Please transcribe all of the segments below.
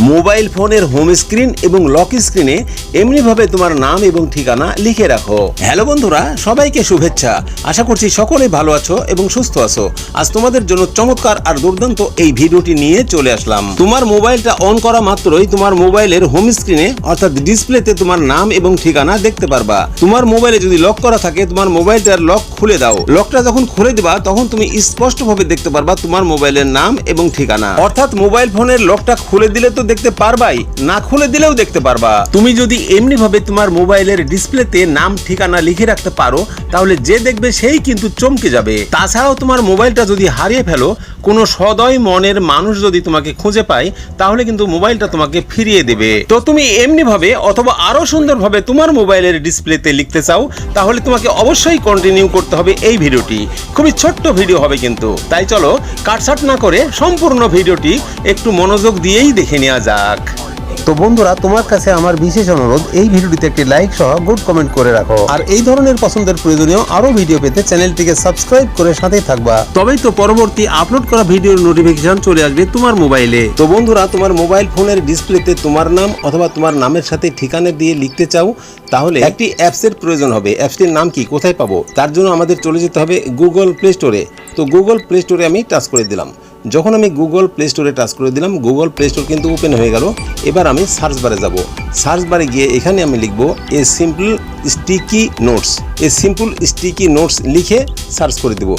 Mobile ফোনের home screen এবং lock স্ক্রিনে এমনিভাবে তোমার নাম এবং ঠিকানা লিখে রাখো। হ্যালো বন্ধুরা, সবাইকে শুভেচ্ছা। আশা করছি সকলেই ভালো আছো এবং সুস্থ আছো। আজ তোমাদের জন্য চমৎকার আর দুর্দান্ত এই ভিডিওটি নিয়ে চলে আসলাম। তোমার মোবাইলটা অন করা মাত্রই তোমার মোবাইলের হোম স্ক্রিনে, অর্থাৎ ডিসপ্লেতে তোমার নাম এবং ঠিকানা দেখতে পারবা। তোমার মোবাইলে যদি লক করা থাকে, তোমার মোবাইলটার লক খুলে দাও। লকটা যখন খুলে দিবা তখন তুমি স্পষ্টভাবে দেখতে পারবা তোমার মোবাইলের নাম এবং ঠিকানা। অর্থাৎ মোবাইল ফোনের লকটা খুলে দিলে তো দেখতে পারবাই না খুলে দিলেও দেখতে পারবা। তুমি যদি এমনি ভাবে তোমার মোবাইলের ডিসপ্লেতে নাম ঠিকানা লিখে রাখতে পারো তাহলে যে দেখবে সেই কিন্তু চমকে যাবে। তাছাড়াও তোমার মোবাইলটা যদি হারিয়ে ফেলো কোনো সদয় মনের মানুষ যদি তোমাকে খুঁজে পায় তাহলে কিন্তু মোবাইলটা তোমাকে ফিরিয়ে দেবে। তো তুমি এমনি ভাবে অথবা আরও সুন্দরভাবে তোমার মোবাইলের ডিসপ্লেতে লিখতে চাও তাহলে তোমাকে অবশ্যই কন্টিনিউ করতে হবে এই ভিডিওটি। খুবই ছোট্ট ভিডিও হবে কিন্তু। তাই চলো কাটসাট না করে সম্পূর্ণ ভিডিওটি একটু মনোযোগ দিয়েই দেখে নেওয়া যাক। তো বন্ধুরা, তোমার কাছে আমার বিশেষ অনুরোধ, এই ভিডিওটিতে একটি লাইক সহ গুড কমেন্ট করে রাখো। আর এই ধরনের পছন্দের প্রয়োজনীয় আরও ভিডিও পেতে চ্যানেলটিকে সাবস্ক্রাইব করে সাথেই থাকবা। তবেই তো পরবর্তী আপলোড করা ভিডিওর নোটিফিকেশন চলে আসবে তোমার মোবাইলে তো বন্ধুরা, তোমার মোবাইল ফোনের ডিসপ্লেতে তোমার নাম অথবা তোমার নামের সাথে ঠিকানা দিয়ে লিখতে চাও, তাহলে একটি অ্যাপসের প্রয়োজন হবে। অ্যাপসটির নাম কি, কোথায় পাবো? তার জন্য আমাদের চলে যেতে হবে গুগল প্লে স্টোরে তো গুগল প্লে স্টোরে আমি টাচ করে দিলাম। যখন আমি গুগল প্লে স্টোরে টাচ করে দিলাম গুগল প্লে স্টোর কিন্তু ওপেন হয়ে গেল। এবার আমি সার্চ বারে যাব। সার্চ বারে গিয়ে এখানে আমি লিখব a simple sticky notes a simple sticky notes লিখে সার্চ করে দেব।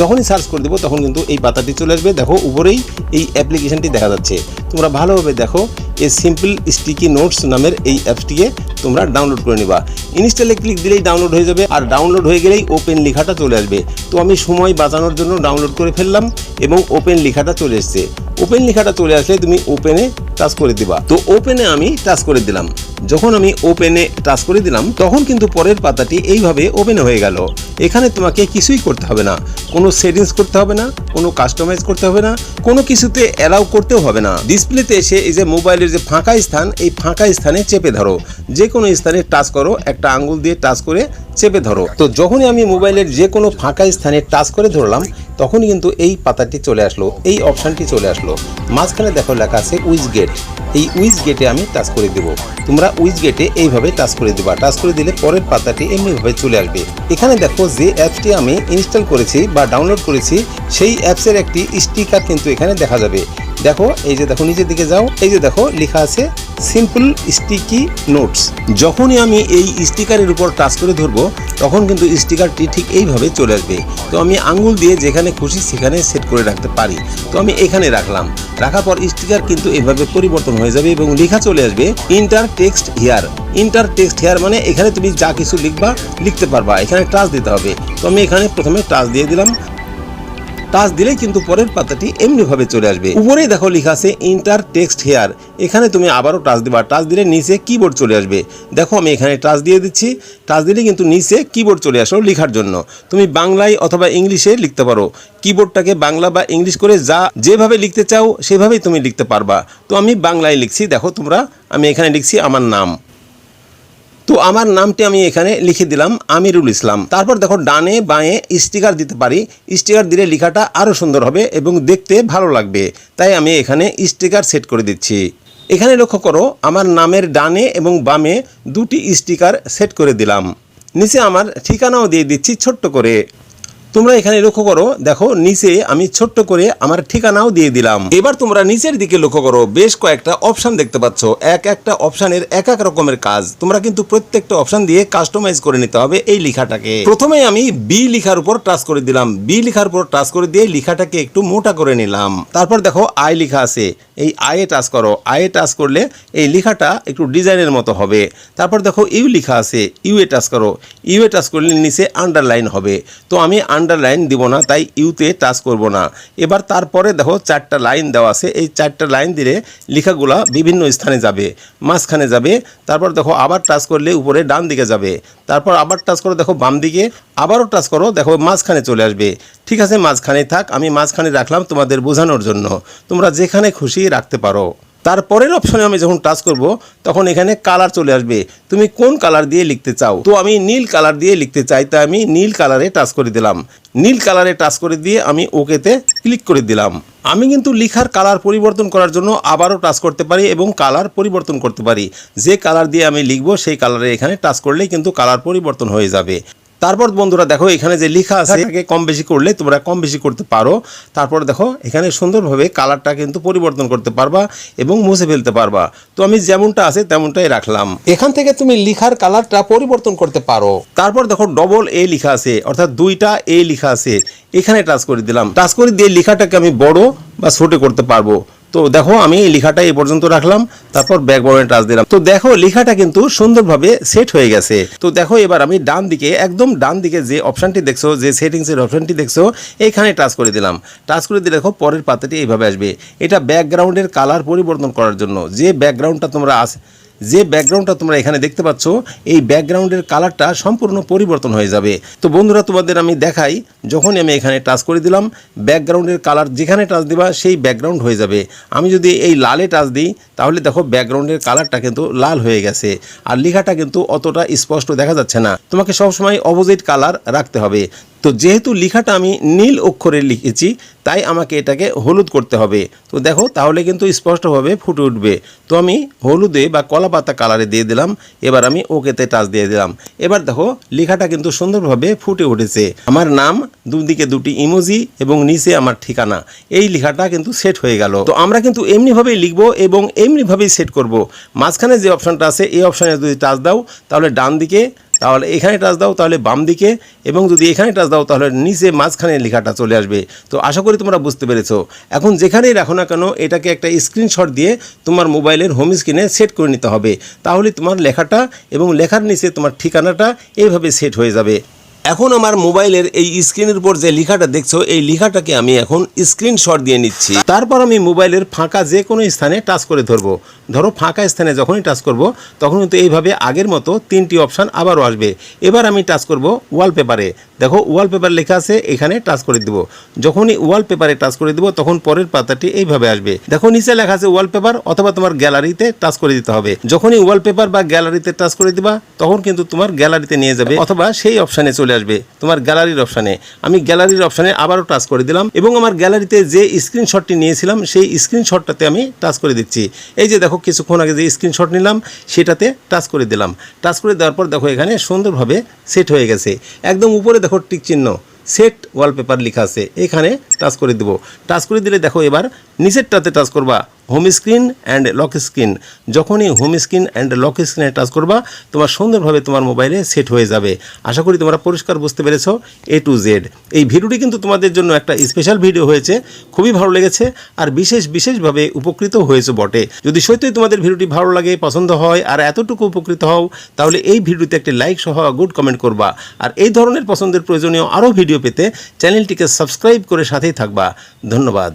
যখনই সার্চ করে দেবো, তখন কিন্তু এই পাতাটি চলে আসবে। দেখো, উপরেই এই অ্যাপ্লিকেশনটি দেখা যাচ্ছে। তোমরা ভালোভাবে দেখো, এই সিম্পল স্টিকি নোটস নামের এই অ্যাপসটিকে তোমরা ডাউনলোড করে নিবা। ইনস্টলে ক্লিক দিলেই ডাউনলোড হয়ে যাবে। আর ডাউনলোড হয়ে গেলেই ওপেন লেখাটা চলে আসবে। তো আমি সময় বাঁচানোর জন্য ডাউনলোড করে ফেললাম এবং ওপেন লেখাটা চলে এসছে। ওপেন লেখাটা চলে আসলে তুমি ওপেনে টাচ করে দিবা। তো ওপেনে আমি টাচ করে দিলাম। যখন আমি ওপেনে টাচ করে দিলাম, তখন কিন্তু পরের পাতাটি এইভাবে ওপেন হয়ে গেল। এখানে তোমাকে কিছুই করতে হবে না। কোনো সেটিংস করতে হবে না, কোনো কাস্টমাইজ করতে হবে না, কোনো কিছুতে অ্যালাউ করতেও হবে না। ডিসপ্লেতে এসে এই যে মোবাইলের যে ফাঁকা স্থান, এই ফাঁকা স্থানে চেপে ধরো। যে কোনো স্থানে টাচ করো, একটা আঙ্গুল দিয়ে টাচ করে চেপে ধরো। তো যখনই আমি মোবাইলের যে কোনো ফাঁকা স্থানে টাচ করে ধরলাম, তখনই কিন্তু এই পাতাটি চলে আসলো, এই অপশানটি চলে আসলো। মাঝখানে দেখো লেখা আছে উইজ গেট। এই উইজ গেটে আমি টাচ করে দেব। তোমরা উইজ গেটে এইভাবে টাচ করে দেবা। টাচ করে দিলে পরের পাতাটি এমনিভাবে চলে আসবে। এখানে দেখো যে অ্যাপসটি আমি ইনস্টল করেছি বা ডাউনলোড করেছি, সেই অ্যাপসের একটি স্টিকার কিন্তু এখানে দেখা যাবে। দেখো, এই যে দেখো, নিচের দিকে যাও, এই যে দেখো, লেখা আছে সিম্পল, স্টিকি নোটস। যখনই আমি এই স্টিকারের উপর টাচ করে ধরবো, তখন কিন্তু স্টিকারটি ঠিক এইভাবে চলে আসবে। তো আমি আঙ্গুল দিয়ে যেখানে খুশি সেখানে সেট করে রাখতে পারি। তো আমি এখানে রাখলাম। রাখার পর স্টিকার কিন্তু এভাবে পরিবর্তন হয়ে যাবে এবং লেখা চলে আসবে enter text here enter text here মানে এখানে তুমি যা কিছু লিখবা, লিখতে পারবা। এখানে টাচ দিতে হবে। তো আমি এখানে প্রথমে টাচ দিয়ে দিলাম। টাচ দিলেই কিন্তু পরের পাতাটি এমনিভাবে চলে আসবে। উপরেই দেখো লেখা আছে ইন্টার টেক্সট হেয়ার এখানে তুমি আবারও টাচ দিবা। টাচ দিলে নিচে কিবোর্ড চলে আসবে। দেখো আমি এখানে টাচ দিয়ে দিচ্ছি। টাচ দিলে কিন্তু নিচে কিবোর্ড চলে আসো লেখার জন্য। তুমি বাংলায় অথবা ইংলিশে লিখতে পারো। কিবোর্ডটাকে বাংলা বা ইংলিশ করে যা যেভাবে লিখতে চাও, সেভাবেই তুমি লিখতে পারবা। তো আমি বাংলায় লিখছি। দেখো তোমরা, আমি এখানে লিখছি আমার নাম। তো আমার নামটি আমি এখানে লিখে দিলাম আমিরুল ইসলাম। তারপর দেখো, ডানে বাঁয়ে স্টিকার দিতে পারি। স্টিকার দিলে লেখাটা আরও সুন্দর হবে এবং দেখতে ভালো লাগবে। তাই আমি এখানে স্টিকার সেট করে দিচ্ছি। এখানে লক্ষ্য করো, আমার নামের ডানে এবং বামে দুটি স্টিকার সেট করে দিলাম। নিচে আমার ঠিকানাও দিয়ে দিচ্ছি ছোট্ট করে। তোমরা এখানে লক্ষ্য করো, দেখো নিচে আমি ছোট্ট করে আমার ঠিকানাও দিয়ে দিলাম। এবার তোমরা নিচের দিকে লক্ষ্য করো, বেশ কয়েকটা অপশন দেখতে পাচ্ছ। এক একটা অপশনের এক এক রকমের কাজ। তোমরা কিন্তু প্রত্যেকটা অপশন দিয়ে কাস্টমাইজ করে নিতে হবে এই লেখাটাকে। প্রথমে আমি বি লেখার উপর টাচ করে দিলাম। বি লেখার উপর টাচ করে দিয়ে লেখাটাকে একটু মোটা করে নিলাম। তারপর দেখো আই লেখা আছে। এই আয়ে টাচ করো। আয়ে টাচ করলে এই লেখাটা একটু ডিজাইনের মতো হবে। তারপর দেখো ইউ লেখা আছে। ইউ এ টাচ করো। ইউ এ টাচ করলে নিচে আন্ডারলাইন হবে। তো আমি আন্ডারলাইন দিব না, তাই ইউতে টাচ করব না। এবার তারপরে দেখো চারটা লাইন দেওয়া আছে, এই চারটা লাইন দিলে লেখাগুলা বিভিন্ন স্থানে যাবে, মাঝখানে যাবে, তারপর দেখো আবার টাচ করলে উপরে ডান দিকে যাবে, তারপর আবার টাচ করো, দেখো বাম দিকে, আবারও টাচ করো, দেখো মাঝখানে চলে আসবে। ঠিক আছে, মাঝখানে থাক, আমি মাঝখানে রাখলাম তোমাদের বোঝানোর জন্য, তোমরা যেখানে খুশি রাখতে পারো। তারপরের অপশনে আমি যখন টাচ করব, তখন এখানে কালার চলে আসবে। তুমি কোন কালার দিয়ে লিখতে চাও? তো আমি নীল কালার দিয়ে লিখতে চাই, তাই আমি নীল কালারে টাচ করে দিলাম। নীল কালারে টাচ করে দিয়ে আমি ওকেতে ক্লিক করে দিলাম। আমি কিন্তু লিখার কালার পরিবর্তন করার জন্য আবারও টাচ করতে পারি এবং কালার পরিবর্তন করতে পারি। যে কালার দিয়ে আমি লিখব, সেই কালারে এখানে টাচ করলেই কিন্তু কালার পরিবর্তন হয়ে যাবে। তারপর বন্ধুরা দেখো এখানে যে লেখা আছে এটাকে কম বেশি করলে তোমরা কম বেশি করতে পারো। তারপর দেখো এখানে সুন্দরভাবে কালারটা কিন্তু পরিবর্তন করতে পারবা এবং মুছে ফেলতে পারবা। তো আমি যেমনটা আছে তেমনটাই রাখলাম। এখান থেকে তুমি লিখার কালারটা পরিবর্তন করতে পারো। তারপর দেখো ডবল এ লেখা আছে অর্থাৎ দুইটা এ লেখা আছে। এখানে টাচ করে দিলাম। টাচ করে দিয়ে লেখাটাকে আমি বড় বা ছোট করতে পারব। তো দেখো, আমি লিখাটা এই পর্যন্ত রাখলাম, তারপর ব্যাকগ্রাউন্ডে টাচ দিলাম। তো দেখো, লেখাটা কিন্তু সুন্দরভাবে সেট হয়ে গেছে। তো দেখো, এবার আমি ডান দিকে, একদম ডান দিকে যে অপশানটি দেখছ, যে সেটিংসের অপশানটি দেখছ, এইখানে টাচ করে দিলাম। টাচ করে দিয়ে দেখো, পরের পাতাটি এইভাবে আসবে। এটা ব্যাকগ্রাউন্ডের কালার পরিবর্তন করার জন্য। যে ব্যাকগ্রাউন্ডটা তোমরা আস যে ব্যাকগ্রাউন্ডটা তোমরা এখানে দেখতে পাচ্ছ, এই ব্যাকগ্রাউন্ডের কালারটা সম্পূর্ণ পরিবর্তন হয়ে যাবে। তো বন্ধুরা, তোমাদের আমি দেখাই, যখনই আমি এখানে টাচ করে দিলাম, ব্যাকগ্রাউন্ডের কালার যেখানে টাচ দিবা, সেই ব্যাকগ্রাউন্ড হয়ে যাবে। আমি যদি এই লালে টাচ দিই, তাহলে দেখো ব্যাকগ্রাউন্ডের কালারটা কিন্তু লাল হয়ে গেছে। আর লেখাটা কিন্তু অতটা স্পষ্ট দেখা যাচ্ছে না। তোমাকে সবসময় অপোজিট কালার রাখতে হবে। তো যেহেতু লেখাটা আমি নীল অক্ষরে লিখেছি, তাই আমাকে এটাকে হলুদ করতে হবে। তো দেখো, তাহলে কিন্তু স্পষ্টভাবে ফুটে উঠবে। তো আমি হলুদে বা কলা পাতা কালারে দিয়ে দিলাম, এবার আমি ওকেতে টাচ দিয়ে দিলাম। এবার দেখো, লেখাটা কিন্তু সুন্দরভাবে ফুটে উঠেছে। আমার নাম, দুদিকে দুটি ইমোজি এবং নিচে আমার ঠিকানা। এই লেখাটা কিন্তু সেট হয়ে গেল। তো আমরা কিন্তু এমনিভাবেই লিখব এবং এমনিভাবেই সেট করব। মাঝখানে যে অপশনটা আছে, এই অপশানে যদি টাচ দাও, তাহলে ডান দিকে তাহলে এখানে টাচ দাও, তাহলে বাম দিকে, এবং যদি এখানে টাচ দাও, তাহলে নিচে মাঝখানে লেখাটা চলে আসবে। তো আশা করি তোমরা বুঝতে পেরেছ। এখন যেখানেই রাখো না কেন, এটাকে একটা স্ক্রিনশট দিয়ে তোমার মোবাইলের হোম স্ক্রিনে সেট করে নিতে হবে। তাহলে তোমার লেখাটা এবং লেখার নিচে তোমার ঠিকানাটা এইভাবে সেট হয়ে যাবে। এখন আমার মোবাইলের এই স্ক্রিনের উপর যে লেখাটা দেখছ, এই লেখাটাকে আমি এখন স্ক্রিনশট দিয়ে নিচ্ছি। তারপর আমি মোবাইলের ফাঁকা যে কোনো স্থানে টাচ করে ধরবো। ধরো ফাঁকা স্থানে যখনই টাচ করব, তখন কিন্তু এইভাবে আগের মতো তিনটি অপশান আবারও আসবে। এবার আমি টাচ করব ওয়ালপেপারে দেখো ওয়ালপেপার লেখা আছে, এখানে টাচ করে দিব। যখনই ওয়ালপেপারে টাচ করে দিব, তখন পরের পাতাটি এইভাবে আসবে। দেখো, নিচে লেখা আছে ওয়ালপেপার অথবা তোমার গ্যালারিতে টাচ করে দিতে হবে। যখনই ওয়ালপেপার বা গ্যালারিতে টাচ করে দিবা, তখন কিন্তু তোমার গ্যালারিতে নিয়ে যাবে, অথবা সেই অপশানে চলে আসবে, তোমার গ্যালারির অপশানে আমি গ্যালারির অপশানে আবারও টাচ করে দিলাম, এবং আমার গ্যালারিতে যে স্ক্রিনশটটি নিয়েছিলাম, সেই স্ক্রিনশটটাতে আমি টাচ করে দিচ্ছি। এই যে দেখো কিছুক্ষণ আগে যে স্ক্রিনশট নিলাম, সেটাতে টাচ করে দিলাম। টাচ করে দেওয়ার পর দেখো এখানে সুন্দরভাবে সেট হয়ে গেছে। একদম উপরে দেখো টিক চিহ্ন সেট ওয়ালপেপার লেখা আছে। এখানে টাচ করে দেবো। টাচ করে দিলে দেখো এবার নিচেরটাতে টাচ করবা। Home screen and lock screen যখনই হোম স্ক্রিন অ্যান্ড লক স্ক্রিনে টাচ করবা, তোমার সুন্দরভাবে তোমার মোবাইলে সেট হয়ে যাবে। আশা করি তোমরা পরিষ্কার বুঝতে পেরেছ এ টু জেড এই ভিডিওটি কিন্তু তোমাদের জন্য একটা স্পেশাল ভিডিও হয়েছে, খুবই ভালো লেগেছে আর বিশেষ, বিশেষভাবে উপকৃত হয়েছে বটে। যদি সত্যিই তোমাদের ভিডিওটি ভালো লাগে, পছন্দ হয় আর এতটুকু উপকৃত হও, তাহলে এই ভিডিওতে একটি লাইক সহ গুড কমেন্ট করবা। আর এই ধরনের পছন্দের প্রয়োজনীয় আরও ভিডিও পেতে চ্যানেলটিকে সাবস্ক্রাইব করে সাথেই থাকবা। ধন্যবাদ।